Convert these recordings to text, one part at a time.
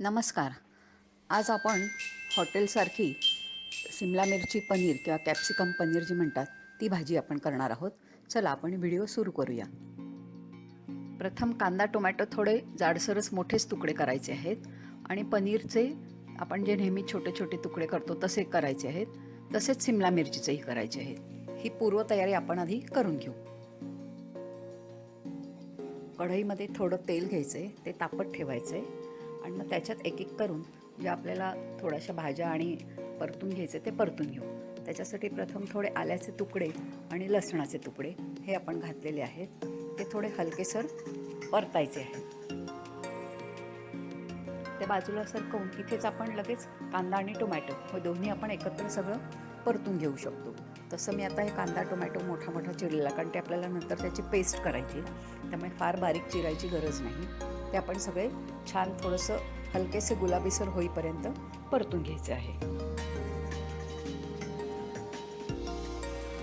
नमस्कार. आज आपण हॉटेलसारखी सिमला मिरची पनीर किंवा कॅप्सिकम पनीर जी म्हणतात ती भाजी आपण करणार आहोत. चला आपण व्हिडिओ सुरू करूया. प्रथम कांदा टोमॅटो थोडे जाडसरच मोठेच तुकडे करायचे आहेत आणि पनीरचे आपण जे नेहमी छोटे छोटे तुकडे करतो तसे करायचे आहेत. तसेच सिमला मिरचीचेही करायचे आहेत. ही पूर्वतयारी आपण आधी करून घेऊ. कढईमध्ये थोडं तेल घ्यायचं आहे ते तापत ठेवायचं आहे आणि मग त्याच्यात एक एक करून जे आपल्याला थोड्याशा भाज्या आणि परतून घ्यायचे ते परतून घेऊ. त्याच्यासाठी प्रथम थोडे आल्याचे तुकडे आणि लसणाचे तुकडे हे आपण घातलेले आहेत. ते थोडे हलकेसर परतायचे आहेत. ते बाजूला सरकवून तिथेच आपण लगेच कांदा आणि टोमॅटो हे दोन्ही आपण एकत्र सगळं परतून घेऊ शकतो. तसं मी आता हे कांदा टोमॅटो मोठा मोठा चिरलेला कारण ते आपल्याला नंतर त्याची पेस्ट करायची त्यामुळे फार बारीक चिरायची गरज नाही. ते आपण सगळे छान थोडंसं हलकेसे गुलाबीसर होईपर्यंत परतून घ्यायचे आहे.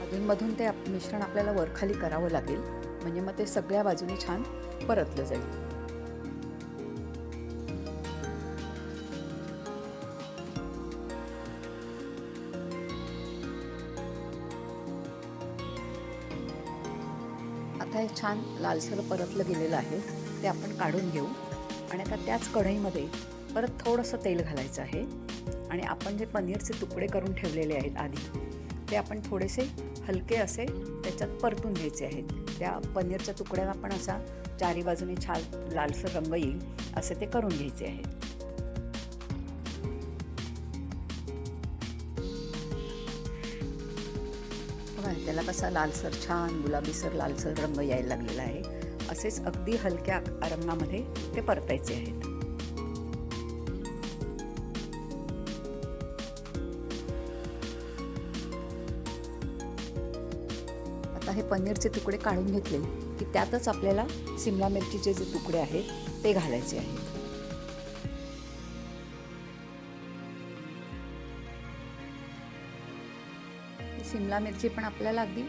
अधूनमधून ते आप- मिश्रण आपल्याला वरखाली करावं लागेल. म्हणजे मग ते सगळ्या बाजूने छान परतलं जाईल. आता हे छान लालसर परतलं गेलेलं आहे. ते आपण काढून घेऊ. आणि आता त्याच कढईमध्ये परत थोडंसं तेल घालायचं आहे. आणि आपण जे पनीरचे तुकडे करून ठेवलेले आहेत आधी ते आपण थोडेसे हलके असे त्याच्यात परतून घ्यायचे आहेत. त्या पनीरच्या तुकड्याला पण असा चारी बाजूने छान लालसर रंग येईल असे ते करून घ्यायचे आहेत. त्याला कसा लालसर छान गुलाबीसर लालसर रंग यायला लागलेला आहे. असेच अगदी हलक्या रंगामध्ये ते परतायचे आहेत. आता हे पनीरचे तुकडे काढून घेतले की त्यातच आपल्याला सिमला मिरचीचे जे तुकडे आहेत ते घालायचे आहेत. सिमला मिरची पण आपल्याला अगदी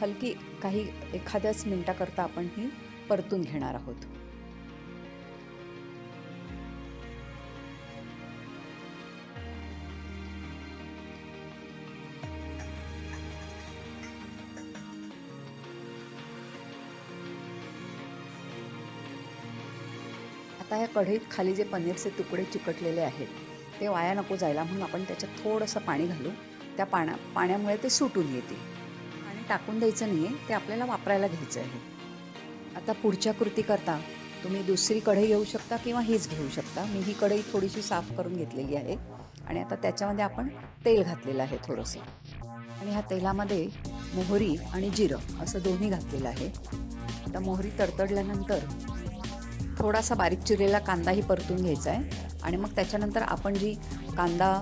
हलकी काही एखाद्याच मिनटाकरता आपण ही परतून घेणार आहोत. आता या कढईत खाली जे पनीरचे तुकडे चिकटलेले आहेत ते वाया नको जायला म्हणून आपण त्याच्यात थोडंसं पाणी घालू. त्या पाण्या पाण्यामुळे ते सुटून येते आणि टाकून द्यायचं नाही आहे ते आपल्याला वापरायला घ्यायचं आहे आता पुढच्या कृती करता तुम्ही दुसरी कढई घेऊ शकता किंवा हीच घेऊ शकता. मी ही कढई थोडीशी साफ करून घेतलेली आहे आणि आता त्याच्यामध्ये आपण तेल घातलेलं आहे थोडंसं. आणि ह्या तेलामध्ये मोहरी आणि जिरं असं दोन्ही घातलेलं आहे. आता मोहरी तडतडल्यानंतर थोडासा बारीक चिरलेला कांदाही परतून घ्यायचा आहे. आणि मग त्याच्यानंतर आपण जी कांदा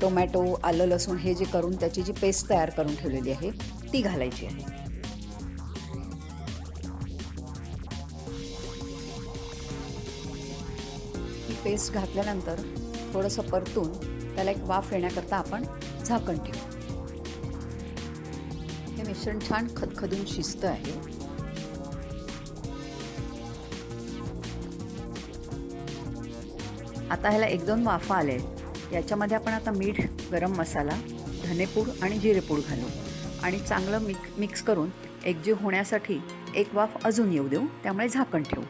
टोमॅटो आलं लसूण हे जे करून त्याची जी पेस्ट तयार करून ठेवलेली आहे ती घालायची आहे. पेस्ट घातल्यानंतर थोडंसं परतून त्याला एक वाफ येण्याकरता आपण झाकण ठेवू. हे मिश्रण छान खदखदून शिजतं आहे. आता ह्याला एक दोन वाफा आले याच्यामध्ये आपण आता मीठ गरम मसाला धनेपूड आणि जिरेपूड घालू. आणि चांगलं मिक मिक्स करून एकजीव होण्यासाठी एक वाफ अजून येऊ देऊ. त्यामुळे झाकण ठेवू.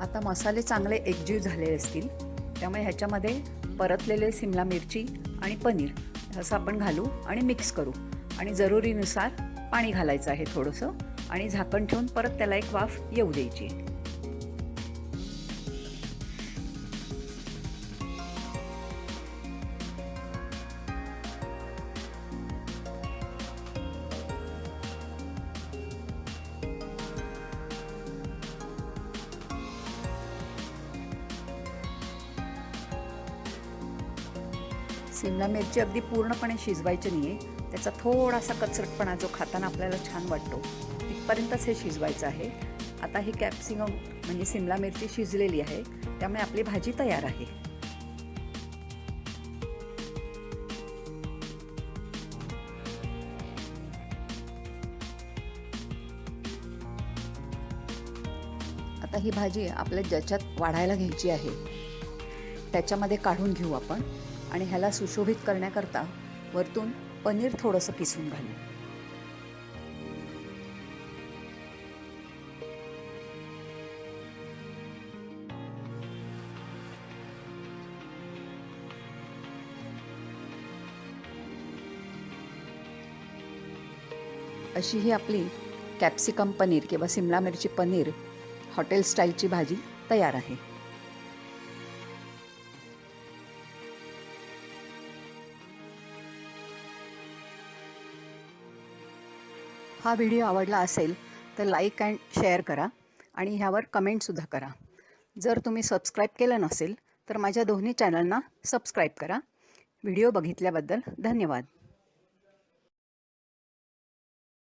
आता मसाले चांगले एकजीव झालेले असतील त्यामुळे ह्याच्यामध्ये परतलेले सिमला मिरची आणि पनीर असं आपण घालू आणि मिक्स करू. आणि जरुरीनुसार पाणी घालायचं आहे थोडंसं आणि झाकण ठेवून परत त्याला एक वाफ येऊ द्यायची. सिमला मिरची अगदी पूर्णपणे शिजवायची नाही आहे त्याचा थोडासा कचरटपणा जो खाताना आपल्याला छान वाटतो तिथपर्यंतच हे शिजवायचं आहे. आता ही कॅप्सिकम म्हणजे सिमला मिरची शिजलेली आहे. त्यामुळे आपली भाजी तयार आहे. आता ही भाजी आपल्या ज्याच्यात वाढायला घ्यायची आहे त्याच्यामध्ये काढून घेऊ आपण. आणि ह्याला सुशोभित करण्याकरता वरतून पनीर थोडंसं किसून घालू. अशी ही आपली कॅप्सिकम पनीर किंवा सिमला मिरची पनीर हॉटेल स्टाईलची भाजी तयार आहे. हा व्हिडिओ आवडला असेल तर लाईक अँड शेअर करा आणि ह्यावर कमेंटसुद्धा करा. जर तुम्ही सबस्क्राईब केलं नसेल तर माझ्या दोन्ही चॅनलना सबस्क्राईब करा. व्हिडिओ बघितल्याबद्दल धन्यवाद.